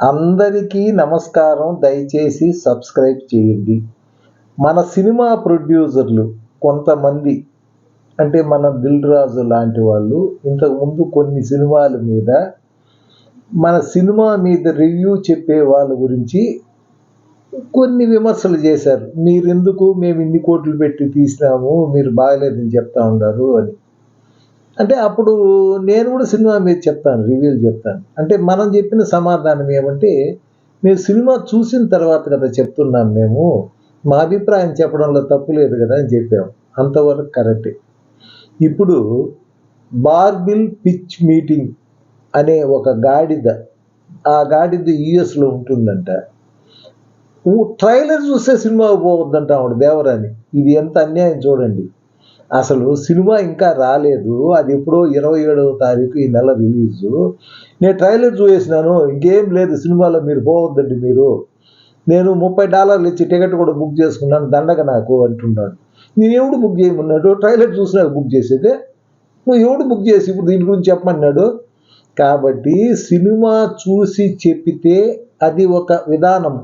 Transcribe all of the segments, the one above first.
అందరికీ నమస్కారం. దయచేసి సబ్స్క్రైబ్ చేయండి. మన సినిమా ప్రొడ్యూసర్లు కొంతమంది అంటే మన దిల్ రాజు లాంటి వాళ్ళు ఇంతకుముందు కొన్ని సినిమాల మీద మన సినిమా మీద రివ్యూ చెప్పే వాళ్ళ గురించి కొన్ని విమర్శలు చేశారు. మీరెందుకు? మేము ఇన్ని కోట్లు పెట్టి తీసినాము మీరు బాగలేదని చెప్తా ఉన్నారు అని. అంటే అప్పుడు నేను కూడా సినిమా మీద చెప్తాను రివ్యూలు చెప్తాను. అంటే మనం చెప్పిన సమాధానం ఏమంటే మీరు సినిమా చూసిన తర్వాత కదా చెప్తున్నాం మేము మా అభిప్రాయం చెప్పడంలో తప్పు లేదు కదా అని చెప్పాము అంతవరకు కరెక్టే. ఇప్పుడు బార్బిల్ పిచ్ మీటింగ్ అనే ఒక గాడిద ఆ గాడిద యుఎస్లో ఉంటుందంట. ట్రైలర్ చూస్తే సినిమా పోవద్దంట ఆవిడ దేవరాని ఇది ఎంత అన్యాయం చూడండి. అసలు సినిమా ఇంకా రాలేదు. అది ఎప్పుడో ఇరవై ఏడవ తారీఖు ఈ నెల రిలీజు. నేను ట్రైలర్ చూసేసినాను ఇంకేం లేదు సినిమాలో మీరు పోవద్దండి మీరు. నేను ముప్పై డాలర్లు ఇచ్చి టికెట్ కూడా బుక్ చేసుకున్నాను. దండగ నాకు అంటున్నాడు. నేను ఎవడు బుక్ చేయమన్నాడు? ట్రైలర్ చూసినాక బుక్ చేసేది. నువ్వు ఎవడు బుక్ చేసి ఇప్పుడు దీని గురించి చెప్పమన్నాడు? కాబట్టి సినిమా చూసి చెప్పితే అది ఒక విధానం.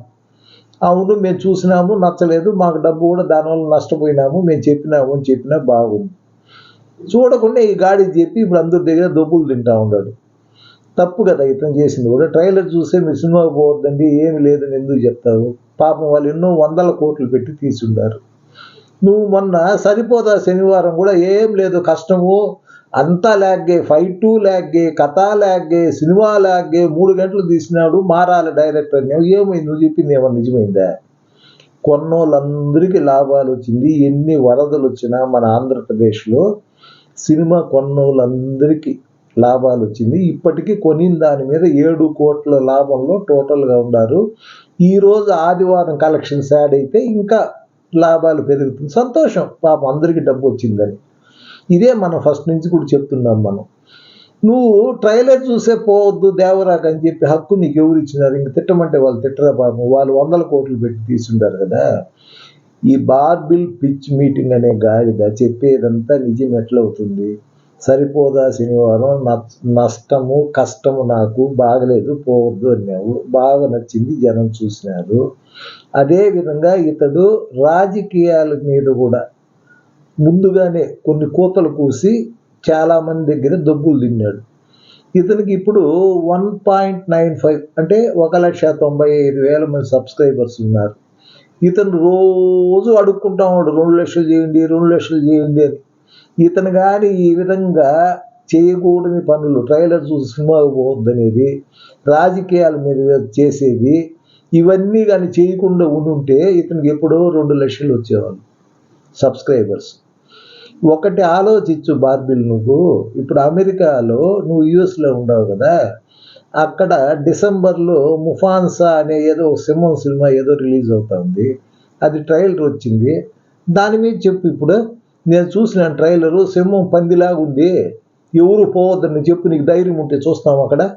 అవును మేము చూసినాము నచ్చలేదు మాకు డబ్బు కూడా దానివల్ల నష్టపోయినాము మేము చెప్పినాము అని చెప్పినా బాగుంది. చూడకుండా ఈ గాడి చెప్పి ఇప్పుడు అందరి దగ్గర దొబ్బులు తింటా ఉన్నాడు. తప్పు కదా ఇతను చేసింది కూడా. ట్రైలర్ చూస్తే మీరు సినిమాకి పోవద్దండి ఏమి లేదని ఎందుకు చెప్తావు? పాపం వాళ్ళు ఎన్నో వందల కోట్లు పెట్టి తీసుండారు నువ్వు మొన్న సరిపోదా శనివారం కూడా ఏం లేదు కష్టము అంతా లాగ్గే టూ లాగ్గే కథ లాగ్గే సినిమా లాగ్గే మూడు గంటలు తీసినాడు మారాలి డైరెక్టర్. ఏమైంది? నువ్వు చెప్పింది ఏమన్నా నిజమైందా? కొన్నోళ్ళందరికీ లాభాలు వచ్చింది. ఎన్ని వరదలు వచ్చినా మన ఆంధ్రప్రదేశ్లో సినిమా కొన్నోళ్ళందరికీ లాభాలు వచ్చింది. ఇప్పటికీ కొనిన దాని మీద ఏడు కోట్ల లాభంలో టోటల్గా ఉన్నారు. ఈరోజు ఆదివారం కలెక్షన్స్ యాడ్ అయితే ఇంకా లాభాలు పెరుగుతుంది. సంతోషం. పాపం అందరికీ డబ్బు వచ్చిందని. ఇదే మనం ఫస్ట్ నుంచి కూడా చెప్తున్నాం మనం. నువ్వు ట్రైలర్ చూసే పోవద్దు దేవరాకు అని చెప్పి హక్కు నీకు ఎవరు ఇచ్చినారు? ఇంక తిట్టమంటే వాళ్ళు తిట్టరా పాపం? వాళ్ళు వందల కోట్లు పెట్టి తీసుంటారు కదా. ఈ బార్బిల్ పిచ్ మీటింగ్ అనే గాడిద చెప్పేదంతా నిజం ఎట్లవుతుంది సరిపోదా శనివారం? నష్టము కష్టము నాకు బాగలేదు పోవద్దు అన్నావు. బాగా నచ్చింది జనం చూసినారు. అదేవిధంగా ఇతడు రాజకీయాల మీద కూడా ముందుగానే కొన్ని కూతలు కూసి చాలామంది దగ్గర దబ్బులు తిన్నాడు. ఇతనికి ఇప్పుడు వన్ పాయింట్ నైన్ ఫైవ్ అంటే ఒక లక్ష తొంభై ఐదు వేల మంది సబ్స్క్రైబర్స్ ఉన్నారు. ఇతను రోజు అడుక్కుంటా ఉన్నాడు రెండు లక్షలు చేయండి రెండు లక్షలు చేయండి అని. ఇతను కానీ ఈ విధంగా చేయకూడని పనులు ట్రైలర్ చూసి సినిమాకు పోవద్దనేది రాజకీయాల మీద చేసేది ఇవన్నీ కానీ చేయకుండా ఉండుంటే ఇతనికి ఎప్పుడో రెండు లక్షలు వచ్చేవాళ్ళు సబ్స్క్రైబర్స్. ఒకటి ఆలోచించు బార్బిల్ నువ్వు. ఇప్పుడు అమెరికాలో నువ్వు యుఎస్లో ఉండవు కదా. అక్కడ డిసెంబర్లో ముఫాన్సా అనే ఏదో సింహం సినిమా ఏదో రిలీజ్ అవుతుంది. అది ట్రైలర్ వచ్చింది. దాని మీద చెప్పు ఇప్పుడు. నేను చూసిన ట్రైలరు సింహం పందిలాగా ఉంది. ఎవరు పోవద్దని చెప్పు నీకు ధైర్యం ఉంటే చూస్తాం అక్కడ.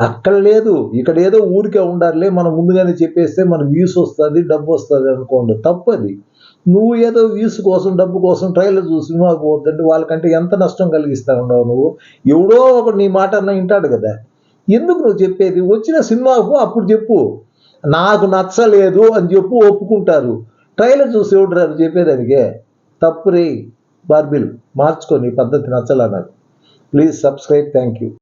అక్కడ లేదు. ఇక్కడ ఏదో ఊరికే ఉండాలి మనం ముందుగానే చెప్పేస్తే మనకు వ్యూస్ వస్తుంది డబ్బు వస్తుంది అనుకోండి. తప్పది. నువ్వు ఏదో వ్యూస్ కోసం డబ్బు కోసం ట్రైలర్ చూసి సినిమాకు పోతుంటే వాళ్ళకంటే ఎంత నష్టం కలిగిస్తా నువ్వు? ఎవడో ఒకడు నీ మాట అన్న వింటాడు కదా. ఎందుకు నువ్వు చెప్పేది? వచ్చిన సినిమాకు అప్పుడు చెప్పు. నాకు నచ్చలేదు అని చెప్పు ఒప్పుకుంటారు. ట్రైలర్ చూసి ఎవడు రారు చెప్పేదానికే తప్పు రే బార్బిల్ మార్చుకొని పద్ధతి నచ్చలా నాకు ప్లీజ్ సబ్స్క్రైబ్ థ్యాంక్ యూ